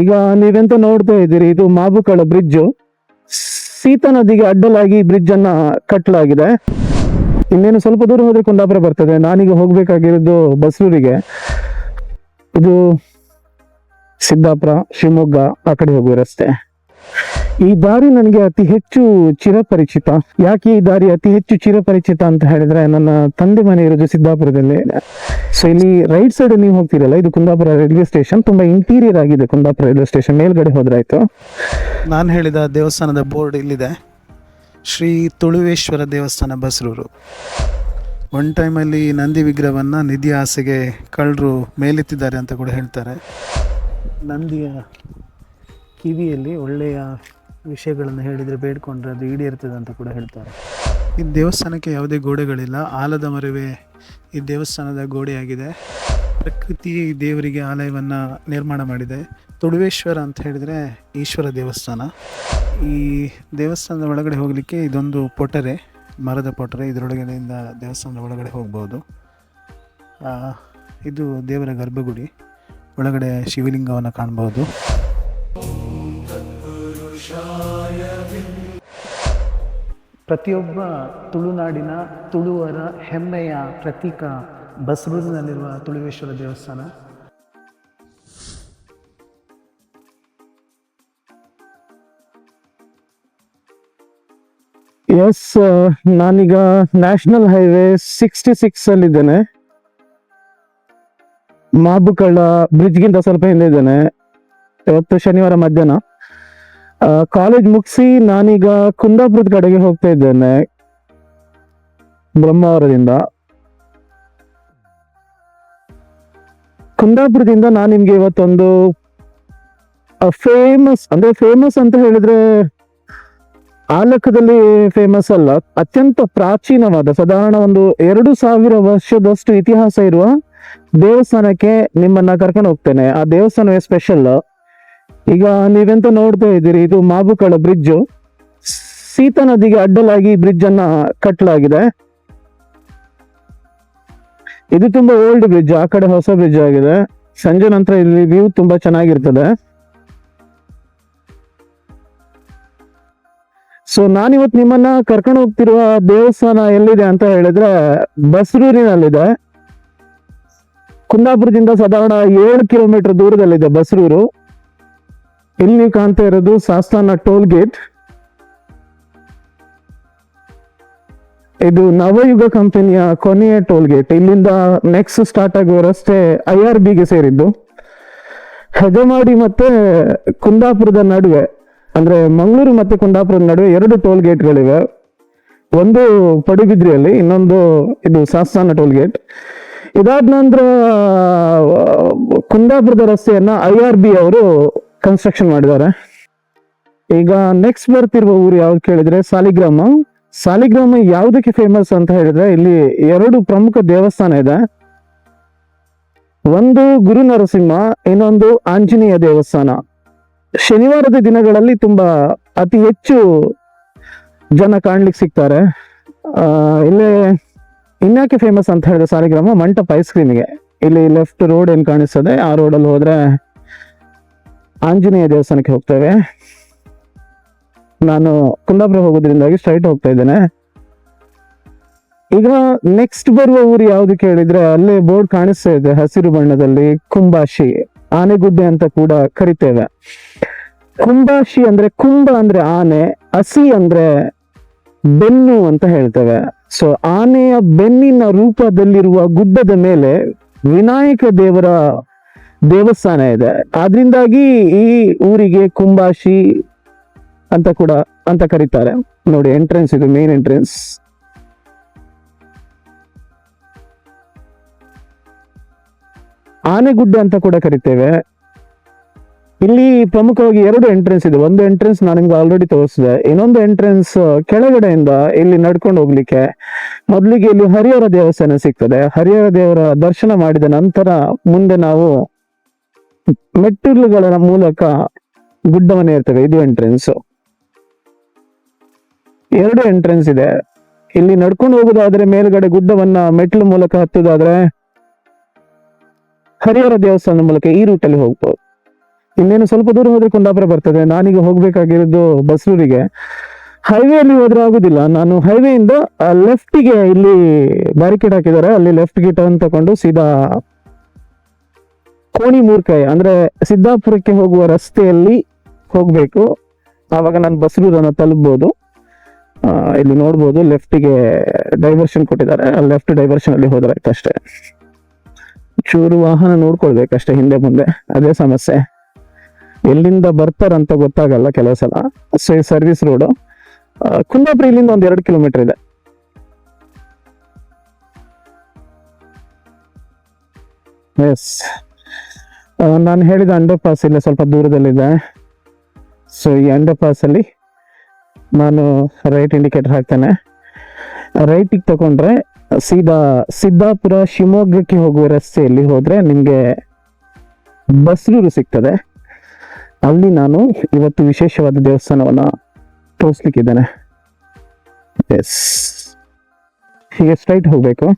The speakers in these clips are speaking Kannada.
ಈಗ ನೀವೆಂತ ನೋಡ್ತಾ ಇದ್ದೀರಿ, ಇದು ಮಾಬುಕಳ ಬ್ರಿಡ್ಜ್. ಸೀತಾ ನದಿಗೆ ಅಡ್ಡಲಾಗಿ ಬ್ರಿಡ್ಜ್ ಅನ್ನ ಕಟ್ಟಲಾಗಿದೆ ಇನ್ನೇನು ಸ್ವಲ್ಪ ದೂರ ಹೋದ್ರೆ ಕುಂದಾಪುರ ಬರ್ತದೆ. ನಾನೀಗ ಹೋಗ್ಬೇಕಾಗಿರೋದು ಬಸರೂರಿಗೆ. ಇದು ಸಿದ್ದಾಪುರ, ಶಿವಮೊಗ್ಗ, ಆ ಕಡೆ ಹೋಗುವ ರಸ್ತೆ. ಈ ದಾರಿ ನನಗೆ ಅತಿ ಹೆಚ್ಚು ಚಿರಪರಿಚಿತ. ಯಾಕೆ ಈ ದಾರಿ ಅತಿ ಹೆಚ್ಚು ಚಿರಪರಿಚಿತ ಅಂತ ಹೇಳಿದ್ರೆ ನನ್ನ ತಂದೆ ಮನೆ ಇರೋದು ಸಿದ್ದಾಪುರದಲ್ಲಿ. ಸೊ ಇಲ್ಲಿ ರೈಟ್ ಸೈಡ್ ನೀವು ಹೋಗ್ತಿರಲ್ಲ, ಇದು ಕುಂದಾಪುರ ರೈಲ್ವೆ ಸ್ಟೇಷನ್ ತುಂಬಾ ಇಂಟೀರಿಯರ್ ಆಗಿದೆ ಕುಂದಾಪುರ ರೈಲ್ವೆ ಸ್ಟೇಷನ್ ಮೇಲ್ಗಡೆ ಹೋದ್ರಾಯ್ತು? ನಾನು ಹೇಳಿದ ದೇವಸ್ಥಾನದ ಬೋರ್ಡ್ ಇಲ್ಲಿದೆ. ಶ್ರೀ ತುಳುವೇಶ್ವರ ದೇವಸ್ಥಾನ ಬಸರೂರು. ಒನ್ ಟೈಮಲ್ಲಿ ನಂದಿ ವಿಗ್ರಹವನ್ನು ನಿಧಿ ಆಸೆಗೆ ಕಳ್ಳರು ಮೇಲೆತ್ತಿದ್ದಾರೆ ಅಂತ ಕೂಡ ಹೇಳ್ತಾರೆ. ನಂದಿಯ ಕಿವಿಯಲ್ಲಿ ಒಳ್ಳೆಯ ವಿಷಯಗಳನ್ನು ಹೇಳಿದರೆ ಬೇಡ್ಕೊಂಡ್ರೆ ಅದು ಈಡೇರ್ತದೆ ಅಂತ ಕೂಡ ಹೇಳ್ತಾರೆ. ಈ ದೇವಸ್ಥಾನಕ್ಕೆ ಯಾವುದೇ ಗೋಡೆಗಳಿಲ್ಲ, ಆಲದ ಮರವೇ ಈ ದೇವಸ್ಥಾನದ ಗೋಡೆಯಾಗಿದೆ. ಪ್ರಕೃತಿ ದೇವರಿಗೆ ಆಲಯವನ್ನು ನಿರ್ಮಾಣ ಮಾಡಿದೆ. ತುಳುವೇಶ್ವರ ಅಂತ ಹೇಳಿದರೆ ಈಶ್ವರ ದೇವಸ್ಥಾನ. ಈ ದೇವಸ್ಥಾನದ ಒಳಗಡೆ ಹೋಗಲಿಕ್ಕೆ ಇದೊಂದು ಪೊಟರೆ, ಮರದ ಪೊಟರೆ ಇದರೊಳಗಡೆಯಿಂದ ದೇವಸ್ಥಾನದ ಒಳಗಡೆ ಹೋಗ್ಬೋದು. ಇದು ದೇವರ ಗರ್ಭಗುಡಿ. ಒಳಗಡೆ ಶಿವಲಿಂಗವನ್ನು ಕಾಣ್ಬೋದು. ಪ್ರತಿಯೊಬ್ಬ ತುಳುನಾಡಿನ ತುಳುವರ ಹೆಮ್ಮೆಯ ಪ್ರತೀಕ ಬಸರೂರಿನಲ್ಲಿರುವ ತುಳುವೇಶ್ವರ ದೇವಸ್ಥಾನ. ಎಸ್ ನಾನೀಗ ನ್ಯಾಷನಲ್ ಹೈವೇ ಸಿಕ್ಸ್ಟಿ ಸಿಕ್ಸ್ ಅಲ್ಲಿ ಇದ್ದೇನೆ ಮಾಬುಕಳ್ಳ ಬ್ರಿಡ್ಜ್ಗಿಂತ ಸ್ವಲ್ಪ ಹಿಂದೆ ಇದ್ದೇನೆ. ಇವತ್ತು ಶನಿವಾರ ಮಧ್ಯಾಹ್ನ. ಕಾಲೇಜ್ ಮುಗಿಸಿ ನಾನೀಗ ಕುಂದಾಪುರದ ಕಡೆಗೆ ಹೋಗ್ತಾ ಇದ್ದೇನೆ. ಬ್ರಹ್ಮಾವರದಿಂದ. ಕುಂದಾಪುರದಿಂದ ನಾನು ನಿಮ್ಗೆ ಇವತ್ತೊಂದು ಫೇಮಸ್ ಅಂದ್ರೆ ಫೇಮಸ್ ಅಂತ ಹೇಳಿದ್ರೆ ಆ ಲೆಕ್ಕದಲ್ಲಿ ಫೇಮಸ್ ಅಲ್ಲ, ಅತ್ಯಂತ ಪ್ರಾಚೀನವಾದ, ಸಾಧಾರಣ ಒಂದು ಎರಡು ಸಾವಿರ ವರ್ಷದಷ್ಟು ಇತಿಹಾಸ ಇರುವ ದೇವಸ್ಥಾನಕ್ಕೆ ನಿಮ್ಮನ್ನ ಕರ್ಕೊಂಡು ಹೋಗ್ತೇನೆ. ಆ ದೇವಸ್ಥಾನವೇ ಸ್ಪೆಷಲ್ ಈಗ ನೀವೆಂತ ನೋಡ್ತಾ ಇದ್ದೀರಿ, ಇದು ಮಾಬುಕಳ ಬ್ರಿಡ್ಜ್ ಸೀತಾ ನದಿಗೆ ಅಡ್ಡಲಾಗಿ ಬ್ರಿಡ್ಜ್ ಅನ್ನ ಕಟ್ಟಲಾಗಿದೆ ಇದು ತುಂಬಾ ಓಲ್ಡ್ ಬ್ರಿಡ್ಜ್ ಆ ಕಡೆ ಹೊಸ ಬ್ರಿಡ್ಜ್ ಆಗಿದೆ. ಸಂಜೆ ನಂತರ ಇಲ್ಲಿ ವ್ಯೂ ತುಂಬಾ ಚೆನ್ನಾಗಿರ್ತದೆ. ಸೊ ನಾನಿವತ್ತು ನಿಮ್ಮನ್ನ ಕರ್ಕೊಂಡು ಹೋಗ್ತಿರುವ ದೇವಸ್ಥಾನ ಎಲ್ಲಿದೆ ಅಂತ ಹೇಳಿದ್ರೆ, ಬಸರೂರಿನಲ್ಲಿದೆ. ಕುಂದಾಪುರದಿಂದ ಸಾಧಾರಣ ಏಳು ಕಿಲೋಮೀಟರ್ ದೂರದಲ್ಲಿದೆ ಬಸರೂರು. ಇಲ್ಲಿ ಕಾಣ್ತಾ ಇರೋದು ಸಾಸ್ತಾನ ಟೋಲ್ ಗೇಟ್ ಇದು ನವಯುಗ ಕಂಪನಿಯ ಕೊನೆಯ ಟೋಲ್ ಗೇಟ್ ಇಲ್ಲಿಂದ ನೆಕ್ಸ್ಟ್ ಸ್ಟಾರ್ಟ್ ಆಗುವ ರಸ್ತೆ ಐ ಆರ್ ಬಿಗೆ ಸೇರಿದ್ದು. ಹೆಜಮಾಡಿ ಮತ್ತೆ ಕುಂದಾಪುರದ ನಡುವೆ, ಅಂದ್ರೆ ಮಂಗಳೂರು ಮತ್ತೆ ಕುಂದಾಪುರದ ನಡುವೆ ಎರಡು ಟೋಲ್ ಗೇಟ್ಗಳಿವೆ ಒಂದು ಪಡುಬಿದ್ರಿಯಲ್ಲಿ, ಇನ್ನೊಂದು ಇದು ಸಾಸ್ತಾನ ಟೋಲ್ ಗೇಟ್ ಇದಾದ ನಂತರ ಕುಂದಾಪುರದ ರಸ್ತೆಯನ್ನ ಐ ಆರ್ ಬಿ ಅವರು ಕನ್ಸ್ಟ್ರಕ್ಷನ್ ಮಾಡಿದ್ದಾರೆ. ಈಗ ನೆಕ್ಸ್ಟ್ ಬರ್ತಿರುವ ಊರು ಯಾವ್ದು ಕೇಳಿದ್ರೆ ಸಾಲಿಗ್ರಾಮ. ಸಾಲಿಗ್ರಾಮ ಯಾವುದಕ್ಕೆ ಫೇಮಸ್ ಅಂತ ಹೇಳಿದ್ರೆ ಇಲ್ಲಿ ಎರಡು ಪ್ರಮುಖ ದೇವಸ್ಥಾನ ಇದೆ. ಒಂದು ಗುರು ನರಸಿಂಹ ಇನ್ನೊಂದು ಆಂಜನೇಯ ದೇವಸ್ಥಾನ. ಶನಿವಾರದ ದಿನಗಳಲ್ಲಿ ತುಂಬಾ ಅತಿ ಹೆಚ್ಚು ಜನ ಕಾಣ್ಲಿಕ್ಕೆ ಸಿಗ್ತಾರೆ. ಇಲ್ಲೇ ಇನ್ಯಾಕೆ ಫೇಮಸ್ ಅಂತ ಹೇಳಿದ್ರೆ ಸಾಲಿಗ್ರಾಮ? ಮಂಟಪ ಐಸ್ ಕ್ರೀಮ್ಗೆ ಇಲ್ಲಿ ಲೆಫ್ಟ್ ರೋಡ್ ಏನು ಕಾಣಿಸ್ತದೆ, ಆ ರೋಡಲ್ಲಿ ಹೋದ್ರೆ ಆಂಜನೇಯ ದೇವಸ್ಥಾನಕ್ಕೆ ಹೋಗ್ತೇವೆ. ನಾನು ಕುಂದಾಪುರ ಹೋಗೋದ್ರಿಂದಾಗಿ ಸ್ಟ್ರೈಟ್ ಹೋಗ್ತಾ ಇದ್ದೇನೆ. ಈಗ ನೆಕ್ಸ್ಟ್ ಬರುವ ಊರು ಯಾವ್ದು ಕೇಳಿದ್ರೆ ಅಲ್ಲೇ ಬೋರ್ಡ್ ಕಾಣಿಸ್ತಾ ಇದೆ, ಹಸಿರು ಬಣ್ಣದಲ್ಲಿ ಕುಂಬಾಶಿ, ಆನೆಗುಡ್ಡೆ ಅಂತ ಕೂಡ ಕರಿತೇವೆ. ಕುಂಬಾಶಿ ಅಂದ್ರೆ ಕುಂಬ ಅಂದ್ರೆ ಆನೆ, ಹಸಿ ಅಂದ್ರೆ ಬೆನ್ನು ಅಂತ ಹೇಳ್ತೇವೆ. ಸೊ ಆನೆಯ ಬೆನ್ನಿನ ರೂಪದಲ್ಲಿರುವ ಗುಡ್ಡದ ಮೇಲೆ ವಿನಾಯಕ ದೇವರ ದೇವಸ್ಥಾನ ಇದೆ. ಆದ್ರಿಂದಾಗಿ ಈ ಊರಿಗೆ ಕುಂಬಾಶಿ ಅಂತ ಕೂಡ ಅಂತ ಕರೀತಾರೆ. ನೋಡಿ ಎಂಟ್ರೆನ್ಸ್ ಇದು ಮೇನ್ ಎಂಟ್ರೆನ್ಸ್ ಆನೆಗುಡ್ಡೆ ಅಂತ ಕೂಡ ಕರಿತೇವೆ. ಇಲ್ಲಿ ಪ್ರಮುಖವಾಗಿ ಎರಡು ಎಂಟ್ರೆನ್ಸ್ ಇದೆ. ಒಂದು ಎಂಟ್ರೆನ್ಸ್ ನಾನು ನಿಮ್ಗೆ ಆಲ್ರೆಡಿ ತೋರಿಸಿದೆ. ಇನ್ನೊಂದು ಎಂಟ್ರೆನ್ಸ್ ಕೆಳಗಡೆಯಿಂದ ಇಲ್ಲಿ ನಡ್ಕೊಂಡು ಹೋಗ್ಲಿಕ್ಕೆ. ಮೊದಲಿಗೆ ಇಲ್ಲಿ ಹರಿಹರ ದೇವಸ್ಥಾನ ಸಿಗ್ತದೆ. ಹರಿಹರ ದೇವರ ದರ್ಶನ ಮಾಡಿದ ನಂತರ ಮುಂದೆ ನಾವು ಮೆಟ್ಟಿಲುಗಳ ಮೂಲಕ ಗುಡ್ಡವನ್ನು ಇರ್ತವೆ ಇದು ಎಂಟ್ರೆನ್ಸ್ ಎರಡು ಎಂಟ್ರೆನ್ಸ್ ಇದೆ. ಇಲ್ಲಿ ನಡ್ಕೊಂಡು ಹೋಗುದಾದ್ರೆ ಮೇಲ್ಗಡೆ ಗುಡ್ಡವನ್ನ ಮೆಟ್ಲು ಮೂಲಕ ಹತ್ತುದಾದ್ರೆ ಹರಿಹರ ದೇವಸ್ಥಾನದ ಮೂಲಕ ಈ ರೂಟಲ್ಲಿ ಹೋಗ್ಬೋದು. ಇನ್ನೇನು ಸ್ವಲ್ಪ ದೂರ ಹೋದ್ರೆ ಕುಂದಾಪುರ ಬರ್ತದೆ. ನಾನೀಗ ಹೋಗ್ಬೇಕಾಗಿರೋದು ಬಸ್ರೂರಿಗೆ. ಹೈವೇಲಿ ಹೋದ್ರೆ ಆಗುದಿಲ್ಲ. ನಾನು ಹೈವೇಯಿಂದ ಲೆಫ್ಟಿಗೆ ಇಲ್ಲಿ ಬ್ಯಾರಿಕೇಡ್ ಹಾಕಿದ್ದಾರೆ. ಅಲ್ಲಿ ಲೆಫ್ಟ್ಗೆ ಟರ್ನ್ ತಗೊಂಡು ಸೀದಾ ಕೋಣಿ ಮೂರ್ಕಾಯಿ ಅಂದ್ರೆ ಸಿದ್ದಾಪುರಕ್ಕೆ ಹೋಗುವ ರಸ್ತೆಯಲ್ಲಿ ಹೋಗಬೇಕು. ಆವಾಗ ನಾನು ಬಸರೂರನ್ನು ತಲುಪಬಹುದು ಇಲ್ಲಿ ನೋಡ್ಬೋದು ಲೆಫ್ಟಿಗೆ ಡೈವರ್ಷನ್ ಕೊಟ್ಟಿದ್ದಾರೆ. ಲೆಫ್ಟ್ ಡೈವರ್ಷನ್ ಅಲ್ಲಿ ಹೋದ್ರೆ ಅಷ್ಟೇ ಚೂರು ವಾಹನ ನೋಡ್ಕೊಳ್ಬೇಕಷ್ಟೇ ಹಿಂದೆ ಮುಂದೆ. ಅದೇ ಸಮಸ್ಯೆ. ಎಲ್ಲಿಂದ ಬರ್ತಾರಂತ ಗೊತ್ತಾಗಲ್ಲ ಕೆಲವು ಸಲ. ಸರ್ವಿಸ್ ರೋಡು ಕುಂದಾಪುರ ಇಲ್ಲಿಂದ ಒಂದ್ ಎರಡು ಕಿಲೋಮೀಟರ್ ಇದೆ. ಎಸ್ ನಾನು ಹೇಳಿದ ಅಂಡರ್ ಪಾಸ್ ಇಲ್ಲ ಸ್ವಲ್ಪ ದೂರದಲ್ಲಿದೆ. ಸೊ ಈ ಅಂಡರ್ ಪಾಸ್ ಅಲ್ಲಿ ನಾನು ರೈಟ್ ಇಂಡಿಕೇಟರ್ ಹಾಕ್ತೇನೆ. ರೈಟಿಗೆ ತಗೊಂಡ್ರೆ ಸೀದಾ ಸಿದ್ದಾಪುರ ಶಿವಮೊಗ್ಗಕ್ಕೆ ಹೋಗುವ ರಸ್ತೆಯಲ್ಲಿ ಹೋದರೆ ನಿಮಗೆ ಬಸ್ರೂರು ಸಿಗ್ತದೆ. ಅಲ್ಲಿ ನಾನು ಇವತ್ತು ವಿಶೇಷವಾದ ದೇವಸ್ಥಾನವನ್ನು ತೋರಿಸ್ಲಿಕ್ಕಿದ್ದೇನೆ. ಎಸ್ ಹೀಗೆ ಸ್ಟ್ರೈಟ್ ಹೋಗ್ಬೇಕು.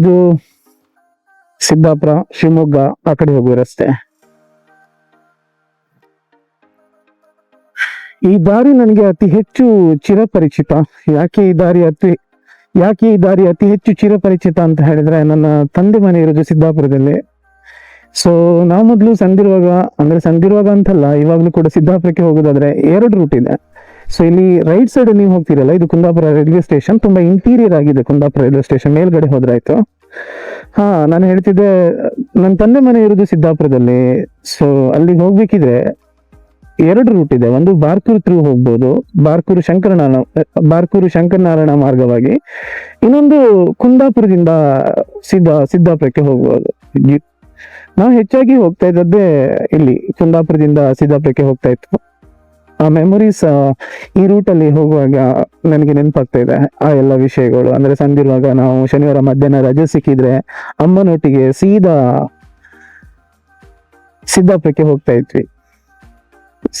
ಇದು ಸಿದ್ದಾಪುರ, ಶಿವಮೊಗ್ಗ ಆ ಕಡೆ ಹೋಗುವ ರಸ್ತೆ. ಈ ದಾರಿ ನನಗೆ ಅತಿ ಹೆಚ್ಚು ಚಿರಪರಿಚಿತ. ಯಾಕೆ ಈ ದಾರಿ ಅತಿ, ಯಾಕೆ ಈ ದಾರಿ ಅತಿ ಹೆಚ್ಚು ಚಿರಪರಿಚಿತ ಅಂತ ಹೇಳಿದ್ರೆ ನನ್ನ ತಂದೆ ಮನೆ ಇರೋದು ಸಿದ್ದಾಪುರದಲ್ಲಿ. ಸೊ ನಾವು ಮೊದಲು ಸಂದಿರುವಾಗ, ಅಂದ್ರೆ ಸಂದಿರುವಾಗ ಅಂತಲ್ಲ, ಇವಾಗ್ಲೂ ಕೂಡ ಸಿದ್ದಾಪುರಕ್ಕೆ ಹೋಗೋದಾದ್ರೆ ಎರಡು ರೂಟ್ ಇದೆ. ಸೊ ಇಲ್ಲಿ ರೈಟ್ ಸೈಡ್ ನೀವು ಹೋಗ್ತೀರಲ್ಲ, ಇದು ಕುಂದಾಪುರ ರೈಲ್ವೆ ಸ್ಟೇಷನ್ ತುಂಬಾ ಇಂಟೀರಿಯರ್ ಆಗಿದೆ ಕುಂದಾಪುರ ರೈಲ್ವೆ ಸ್ಟೇಷನ್ ಮೇಲ್ಗಡೆ ಹೋದ್ರಾಯ್ತು. ಹಾ, ನಾನು ಹೇಳ್ತಿದ್ದೆ ನನ್ನ ತಂದೆ ಮನೆ ಇರೋದು ಸಿದ್ದಾಪುರದಲ್ಲಿ. ಸೊ ಅಲ್ಲಿಗೆ ಹೋಗ್ಬೇಕಿದ್ರೆ ಎರಡು ರೂಟ್ ಇದೆ. ಒಂದು ಬಾರ್ಕೂರು ಥ್ರೂ ಹೋಗ್ಬೋದು. ಬಾರ್ಕೂರು ಶಂಕರನಾರಾಯಣ ಬಾರ್ಕೂರು ಶಂಕರನಾರಾಯಣ ಮಾರ್ಗವಾಗಿ. ಇನ್ನೊಂದು ಕುಂದಾಪುರದಿಂದ ಸಿದ್ದಾ, ಸಿದ್ದಾಪುರಕ್ಕೆ ಹೋಗ್ಬೋದು. ನಾವು ಹೆಚ್ಚಾಗಿ ಹೋಗ್ತಾ ಇದ್ದದ್ದೇ ಇಲ್ಲಿ, ಕುಂದಾಪುರದಿಂದ ಸಿದ್ದಾಪುರಕ್ಕೆ ಹೋಗ್ತಾ ಇತ್ತು. ಆ ಮೆಮೊರೀಸ್ ಈ ರೂಟಲ್ಲಿ ಹೋಗುವಾಗ ನನಗೆ ನೆನಪಾಗ್ತಾ ಇದೆ ಆ ಎಲ್ಲ ವಿಷಯಗಳು. ಅಂದ್ರೆ ಸಂದಿರುವಾಗ ನಾವು ಶನಿವಾರ ಮಧ್ಯಾಹ್ನ ರಜೆ ಸಿಕ್ಕಿದ್ರೆ ಅಮ್ಮನೊಟ್ಟಿಗೆ ಸೀದಾ ಸಿದ್ದಾಪುರಕ್ಕೆ ಹೋಗ್ತಾ ಇದ್ವಿ.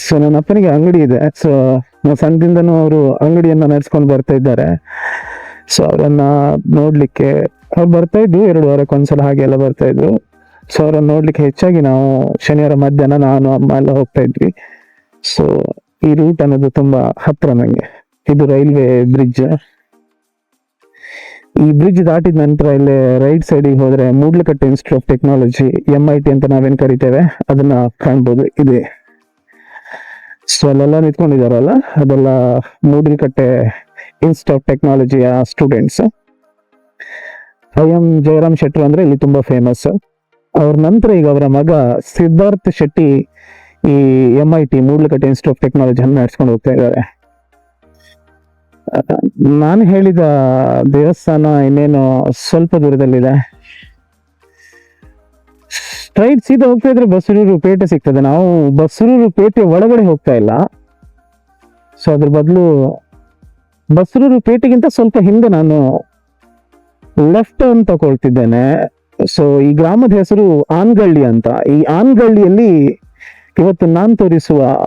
ಸೊ ನನ್ನ ಅಪ್ಪನಿಗೆ ಅಂಗಡಿ ಇದೆ. ಸೊ ಸಣ್ಣದಿಂದನೂ ಅವರು ಅಂಗಡಿಯನ್ನು ನಡೆಸ್ಕೊಂಡು ಬರ್ತಾ ಇದ್ದಾರೆ. ಸೊ ಅವರನ್ನು ನೋಡಲಿಕ್ಕೆ ಅವ್ರು ಬರ್ತಾ ಇದ್ವಿ. ಎರಡು ವಾರಕ್ಕೆ ಒಂದ್ಸಲ ಹಾಗೆ ಎಲ್ಲ ಬರ್ತಾ ಇದ್ರು. ಸೊ ಅವ್ರನ್ನ ನೋಡ್ಲಿಕ್ಕೆ ಹೆಚ್ಚಾಗಿ ನಾವು ಶನಿವಾರ ಮಧ್ಯಾಹ್ನ ನಾನು, ಅಮ್ಮ ಎಲ್ಲ ಹೋಗ್ತಾ ಇದ್ವಿ. ಸೊ ಈ ರೂಟ್ ಅನ್ನೋದು ತುಂಬಾ ಹತ್ರ ನನಗೆ ಇದು ರೈಲ್ವೆ ಬ್ರಿಡ್ಜ್ ಈ ಬ್ರಿಡ್ಜ್ ದಾಟಿದ ನಂತರ ಇಲ್ಲಿ ರೈಟ್ ಸೈಡಿಗೆ ಹೋದ್ರೆ Moodlakatte institute of technology M I T ಅಂತ ನಾವೇನ್ ಕರಿತೇವೆ, ಅದನ್ನ ಕಾಣ್ಬೋದು ಇದೆ. ಸೊ ಅಲ್ಲೆಲ್ಲ ನಿಂತ್ಕೊಂಡಿದಾರಲ್ಲ, ಅದೆಲ್ಲ ಮೂಡ್ಲಕಟ್ಟೆ ಇನ್ಸ್ಟಿಟ್ಯೂಟ್ ಆಫ್ ಟೆಕ್ನಾಲಜಿಯ ಸ್ಟೂಡೆಂಟ್ಸ್ ಐ ಎಂ ಜಯರಾಮ್ ಶೆಟ್ರು ಅಂದ್ರೆ ಇಲ್ಲಿ ತುಂಬಾ ಫೇಮಸ್ ಅವ್ರ ನಂತರ ಈಗ ಅವರ ಮಗ ಸಿದ್ಧಾರ್ಥ ಶೆಟ್ಟಿ ಈ M I T Moodlakatte institute of technology ಅನ್ನು ನಡೆಸ್ಕೊಂಡು ಹೋಗ್ತಾ ಇದ್ದಾರೆ. ನಾನು ಹೇಳಿದ ದೇವಸ್ಥಾನ ಇನ್ನೇನು ಸ್ವಲ್ಪ ದೂರದಲ್ಲಿದೆ. ಸ್ಟ್ರೈಟ್ ಸೀದಾ ಹೋಗ್ತಾ ಇದ್ರೆ ಬಸರೂರು ಪೇಟೆ ಸಿಗ್ತದೆ. ನಾವು ಬಸರೂರು ಪೇಟೆ ಒಳಗಡೆ ಹೋಗ್ತಾ ಇಲ್ಲ. ಸೊ ಅದ್ರ ಬದಲು ಬಸರೂರು ಪೇಟೆಗಿಂತ ಸ್ವಲ್ಪ ಹಿಂದೆ ನಾನು ಲೆಫ್ಟ್ ಅಂತ ತಗೊಳ್ತಿದ್ದೇನೆ. ಸೊ ಈ ಗ್ರಾಮದ ಹೆಸರು ಆನ್ಗಳ್ಳಿ ಅಂತ. ಈ ಆನ್ಗಳ್ಳಿಯಲ್ಲಿ ಇವತ್ತು ನಾನು ತೋರಿಸುವ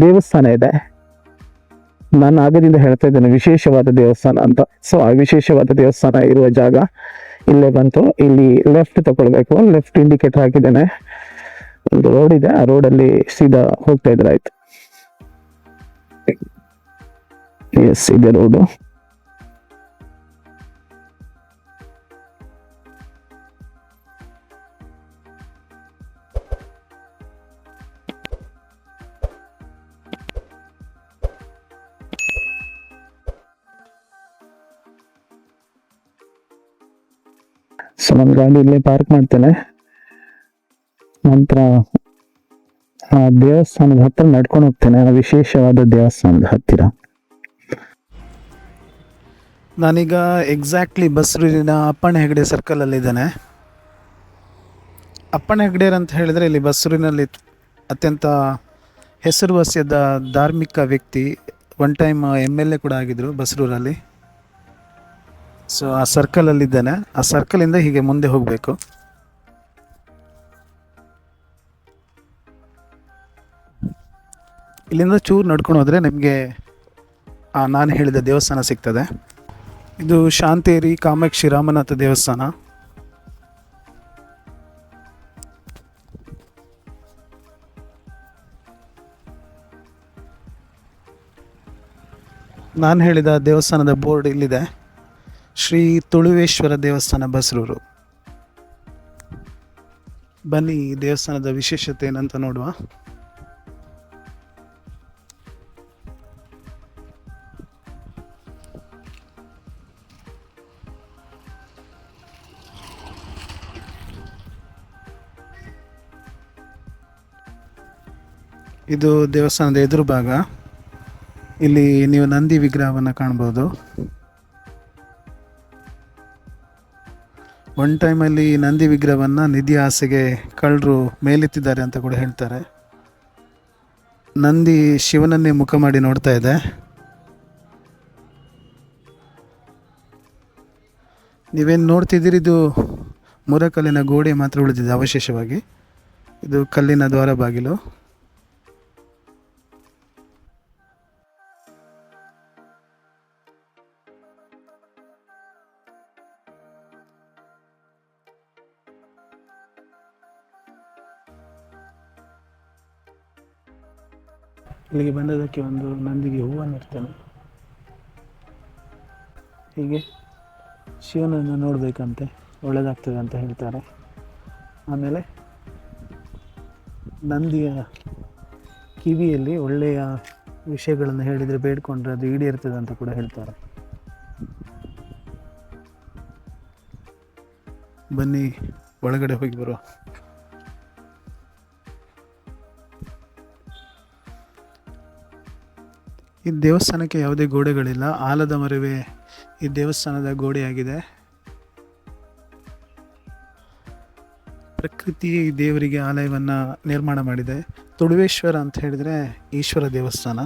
ದೇವಸ್ಥಾನ ಇದೆ. ನಾನು ಆಗದಿಂದ ಹೇಳ್ತಾ ಇದ್ದೇನೆ, ವಿಶೇಷವಾದ ದೇವಸ್ಥಾನ ಅಂತ. ಸೊ ಆ ವಿಶೇಷವಾದ ದೇವಸ್ಥಾನ ಇರುವ ಜಾಗ ಇಲ್ಲೇ ಬಂತು. ಇಲ್ಲಿ ಲೆಫ್ಟ್ ತಗೊಳ್ಬೇಕು. ಲೆಫ್ಟ್ ಇಂಡಿಕೇಟರ್ ಹಾಕಿದ್ದೇನೆ. ಒಂದು ರೋಡ್ ಇದೆ. ಆ ರೋಡಲ್ಲಿ ಸೀದಾ ಹೋಗ್ತಾ ಇದ್ರೆ ಆಯ್ತು. ಎಸ್ ಇದೆ ರೋಡು ಸೊ ನನ್ನ ಗಾಡಿ ಇಲ್ಲೇ ಪಾರ್ಕ್ ಮಾಡ್ತೇನೆ. ನಂತರ ದೇವಸ್ಥಾನದ ಹತ್ತಿರ ನಡ್ಕೊಂಡು ಹೋಗ್ತೇನೆ. ವಿಶೇಷವಾದ ದೇವಸ್ಥಾನದ ಹತ್ತಿರ. ನಾನೀಗ ಎಕ್ಸಾಕ್ಟ್ಲಿ ಬಸ್ರೂರಿನ ಅಪ್ಪಣ್ಣ ಹೆಗಡೆ ಸರ್ಕಲಲ್ಲಿದ್ದೇನೆ ಅಪ್ಪಣ್ಣ ಹೆಗಡೆಯರ್ ಅಂತ ಹೇಳಿದರೆ ಇಲ್ಲಿ ಬಸ್ರೂರಿನಲ್ಲಿ ಅತ್ಯಂತ ಹೆಸರುವಾಸಿಯಾದ ಧಾರ್ಮಿಕ ವ್ಯಕ್ತಿ one time M L A ಕೂಡ ಆಗಿದ್ದರು ಬಸ್ರೂರಲ್ಲಿ. ಸೊ ಆ ಸರ್ಕಲಲ್ಲಿದ್ದೇನೆ ಆ ಸರ್ಕಲಿಂದ ಹೀಗೆ ಮುಂದೆ ಹೋಗಬೇಕು. ಇಲ್ಲಿಂದ ಚೂರು ನಡ್ಕೊಂಡು ಹೋದರೆ ನಿಮಗೆ ನಾನು ಹೇಳಿದ ದೇವಸ್ಥಾನ ಸಿಗ್ತದೆ. ಇದು ಶಾಂತೇರಿ ಕಾಮಾಕ್ಷಿ ರಾಮನಾಥ ದೇವಸ್ಥಾನ. ನಾನು ಹೇಳಿದ ದೇವಸ್ಥಾನದ ಬೋರ್ಡ್ ಇಲ್ಲಿದೆ. ಶ್ರೀ ತುಳುವೇಶ್ವರ ದೇವಸ್ಥಾನ ಬಸರೂರು. ಬನ್ನಿ ದೇವಸ್ಥಾನದ ವಿಶೇಷತೆ ಏನಂತ ನೋಡುವ. ಇದು ದೇವಸ್ಥಾನದ ಎದುರು ಭಾಗ ಇಲ್ಲಿ ನೀವು ನಂದಿ ವಿಗ್ರಹವನ್ನು ಕಾಣ್ಬೋದು. ಒನ್ ಟೈಮಲ್ಲಿ ನಂದಿ ವಿಗ್ರಹವನ್ನು ನಿಧಿ ಆಸೆಗೆ ಕಳ್ಳರು ಮೇಲೆತ್ತಿದ್ದಾರೆ ಅಂತ ಕೂಡ ಹೇಳ್ತಾರೆ. ನಂದಿ ಶಿವನನ್ನೇ ಮುಖ ಮಾಡಿ ನೋಡ್ತಾ ಇದೆ. ನೀವೇನು ನೋಡ್ತಿದ್ದೀರಿ? ಇದು ಮುರಕಲ್ಲಿನ ಗೋಡೆ ಮಾತ್ರ ಉಳಿದಿದೆ ಅವಶೇಷವಾಗಿ. ಇದು ಕಲ್ಲಿನ ದ್ವಾರ ಬಾಗಿಲು. ಇಲ್ಲಿಗೆ ಬಂದದಕ್ಕೆ ಒಂದು ನಂದಿಗೆ ಹೂವನ್ನು ಇರ್ತೇನೆ ಹೀಗೆ ಶಿವನನ್ನು ನೋಡಬೇಕಂತೆ ಒಳ್ಳೆಯದಾಗ್ತದೆ ಅಂತ ಹೇಳ್ತಾರೆ. ಆಮೇಲೆ ನಂದಿಯ ಕಿವಿಯಲ್ಲಿ ಒಳ್ಳೆಯ ವಿಷಯಗಳನ್ನು ಹೇಳಿದರೆ ಬೇಡ್ಕೊಂಡ್ರೆ ಅದು ಈಡೇರ್ತದೆ ಅಂತ ಕೂಡ ಹೇಳ್ತಾರೆ. ಬನ್ನಿ, ಒಳಗಡೆ ಹೋಗಿ ಬರುವ. ಈ ದೇವಸ್ಥಾನಕ್ಕೆ ಯಾವುದೇ ಗೋಡೆಗಳಿಲ್ಲ. ಆಲದ ಮರವೇ ಈ ದೇವಸ್ಥಾನದ ಗೋಡೆಯಾಗಿದೆ. ಪ್ರಕೃತಿ ದೇವರಿಗೆ ಆಲಯವನ್ನು ನಿರ್ಮಾಣ ಮಾಡಿದೆ. ತುಳುವೇಶ್ವರ ಅಂತ ಹೇಳಿದರೆ ಈಶ್ವರ ದೇವಸ್ಥಾನ.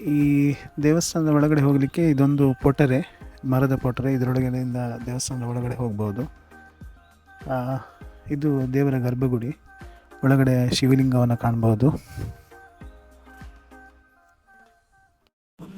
ಈ ದೇವಸ್ಥಾನದ ಒಳಗಡೆ ಹೋಗಲಿಕ್ಕೆ ಇದೊಂದು ಪೊಟರೆ, ಮರದ ಪೊಟರೆ. ಇದರೊಳಗಡೆಯಿಂದ ದೇವಸ್ಥಾನದ ಒಳಗಡೆ ಹೋಗ್ಬೋದು. ಇದು ದೇವರ ಗರ್ಭಗುಡಿ. ಒಳಗಡೆ ಶಿವಲಿಂಗವನ್ನು ಕಾಣ್ಬೋದು.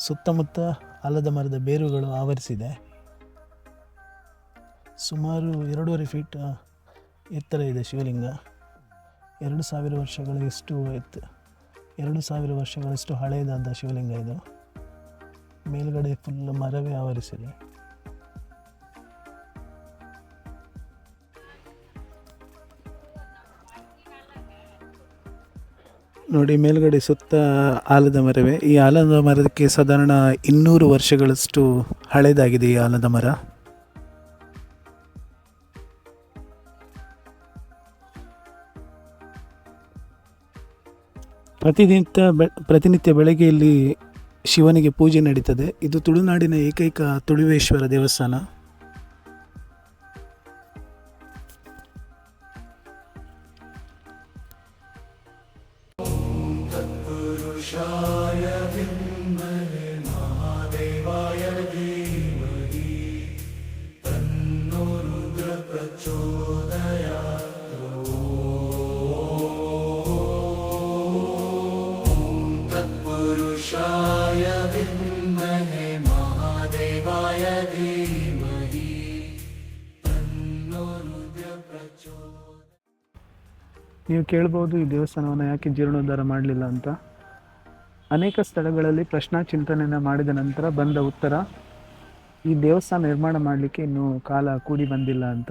ಸುತ್ತಮುತ್ತ ಆಲದ ಮರದ ಬೇರುಗಳು ಆವರಿಸಿದೆ. ಸುಮಾರು ಎರಡೂವರೆ ಫೀಟ್ ಎತ್ತರ ಇದೆ ಶಿವಲಿಂಗ. ಎರಡು ಸಾವಿರ ವರ್ಷಗಳಷ್ಟು ಎತ್ತು ಎರಡು ಸಾವಿರ ವರ್ಷಗಳಷ್ಟು ಹಳೆಯದಾದ ಶಿವಲಿಂಗ ಇದು. ಮೇಲುಗಡೆ ಫುಲ್ ಮರವೇ ಆವರಿಸಿದೆ. ನೋಡಿ, ಮೇಲ್ಗಡೆ ಸುತ್ತ ಆಲದ ಮರವೇ. ಈ ಆಲದ ಮರಕ್ಕೆ ಸಾಧಾರಣ ಇನ್ನೂರು ವರ್ಷಗಳಷ್ಟು ಹಳೆಯದಾಗಿದೆ ಈ ಆಲದ ಮರ. ಪ್ರತಿನಿತ್ಯ ಬೆ, ಪ್ರತಿನಿತ್ಯ ಬೆಳಗ್ಗೆ ಇಲ್ಲಿ ಶಿವನಿಗೆ ಪೂಜೆ ನಡೀತದೆ. ಇದು ತುಳುನಾಡಿನ ಏಕೈಕ ತುಳುವೇಶ್ವರ ದೇವಸ್ಥಾನ. ನೀವು ಕೇಳ್ಬೋದು ಈ ದೇವಸ್ಥಾನವನ್ನು ಯಾಕೆ ಜೀರ್ಣೋದ್ಧಾರ ಮಾಡಲಿಲ್ಲ ಅಂತ. ಅನೇಕ ಸ್ಥಳಗಳಲ್ಲಿ ಪ್ರಶ್ನಾ ಚಿಂತನೆಯನ್ನು ಮಾಡಿದ ನಂತರ ಬಂದ ಉತ್ತರ, ಈ ದೇವಸ್ಥಾನ ನಿರ್ಮಾಣ ಮಾಡಲಿಕ್ಕೆ ಇನ್ನೂ ಕಾಲ ಕೂಡಿ ಬಂದಿಲ್ಲ ಅಂತ.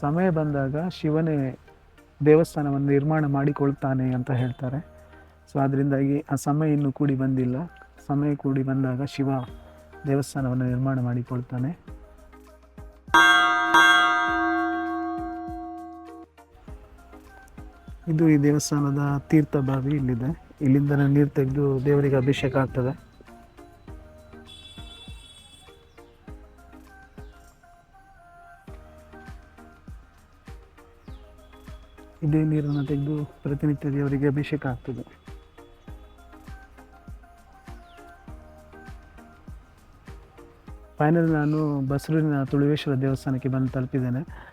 ಸಮಯ ಬಂದಾಗ ಶಿವನೇ ದೇವಸ್ಥಾನವನ್ನು ನಿರ್ಮಾಣ ಮಾಡಿಕೊಳ್ತಾನೆ ಅಂತ ಹೇಳ್ತಾರೆ. ಸೊ ಅದರಿಂದಾಗಿ ಆ ಸಮಯ ಇನ್ನೂ ಕೂಡಿ ಬಂದಿಲ್ಲ. ಸಮಯ ಕೂಡಿ ಬಂದಾಗ ಶಿವ ದೇವಸ್ಥಾನವನ್ನು ನಿರ್ಮಾಣ ಮಾಡಿಕೊಳ್ತಾನೆ. ಇದು ಈ ದೇವಸ್ಥಾನದ ತೀರ್ಥ ಬಾವಿ ಇಲ್ಲಿದೆ. ಇಲ್ಲಿಂದ ನೀರು ತೆಗೆದು ದೇವರಿಗೆ ಅಭಿಷೇಕ ಆಗ್ತದೆ. ಇದೇ ನೀರನ್ನು ತೆಗೆದು ಪ್ರತಿನಿತ್ಯ ದೇವರಿಗೆ ಅಭಿಷೇಕ ಆಗ್ತದೆ. ಫೈನಲ್ ನಾನು ಬಸರೂರಿನ ತುಳುವೇಶ್ವರ ದೇವಸ್ಥಾನಕ್ಕೆ ಬಂದು ತಲುಪಿದ್ದೇನೆ.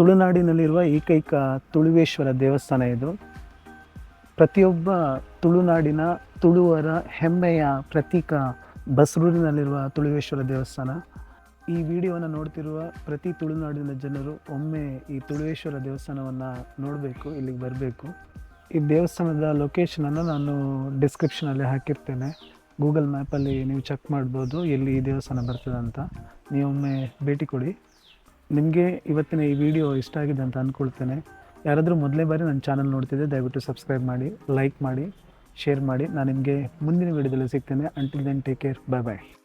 ತುಳುನಾಡಿನಲ್ಲಿರುವ ಏಕೈಕ ತುಳುವೇಶ್ವರ ದೇವಸ್ಥಾನ ಇದು. ಪ್ರತಿಯೊಬ್ಬ ತುಳುನಾಡಿನ ತುಳುವರ ಹೆಮ್ಮೆಯ ಪ್ರತೀಕ ಬಸರೂರಿನಲ್ಲಿರುವ ತುಳುವೇಶ್ವರ ದೇವಸ್ಥಾನ. ಈ ವಿಡಿಯೋವನ್ನು ನೋಡ್ತಿರುವ ಪ್ರತಿ ತುಳುನಾಡಿನ ಜನರು ಒಮ್ಮೆ ಈ ತುಳುವೇಶ್ವರ ದೇವಸ್ಥಾನವನ್ನು ನೋಡಬೇಕು, ಇಲ್ಲಿಗೆ ಬರಬೇಕು. ಈ ದೇವಸ್ಥಾನದ ಲೊಕೇಶನನ್ನು ನಾನು ಡಿಸ್ಕ್ರಿಪ್ಷನಲ್ಲಿ ಹಾಕಿರ್ತೇನೆ. ಗೂಗಲ್ ಮ್ಯಾಪಲ್ಲಿ ನೀವು ಚೆಕ್ ಮಾಡ್ಬೋದು, ಎಲ್ಲಿ ಈ ದೇವಸ್ಥಾನ ಬರ್ತದೆ ಅಂತ ನೀವೊಮ್ಮೆ ಭೇಟಿ ಕೊಡಿ. ನಿಮಗೆ ಇವತ್ತಿನ ಈ ವಿಡಿಯೋ ಇಷ್ಟ ಆಗಿದೆ ಅಂತ ಅಂದ್ಕೊಳ್ತೇನೆ ಯಾರಾದರೂ ಮೊದಲೇ ಬಾರಿ ನನ್ನ ಚಾನಲ್ ನೋಡ್ತಿದ್ದೆ ದಯವಿಟ್ಟು ಸಬ್ಸ್ಕ್ರೈಬ್ ಮಾಡಿ ಲೈಕ್ ಮಾಡಿ ಶೇರ್ ಮಾಡಿ. ನಾನು ನಿಮಗೆ ಮುಂದಿನ ವಿಡಿಯೋದಲ್ಲಿ ಸಿಗ್ತೇನೆ. Until then take care bye bye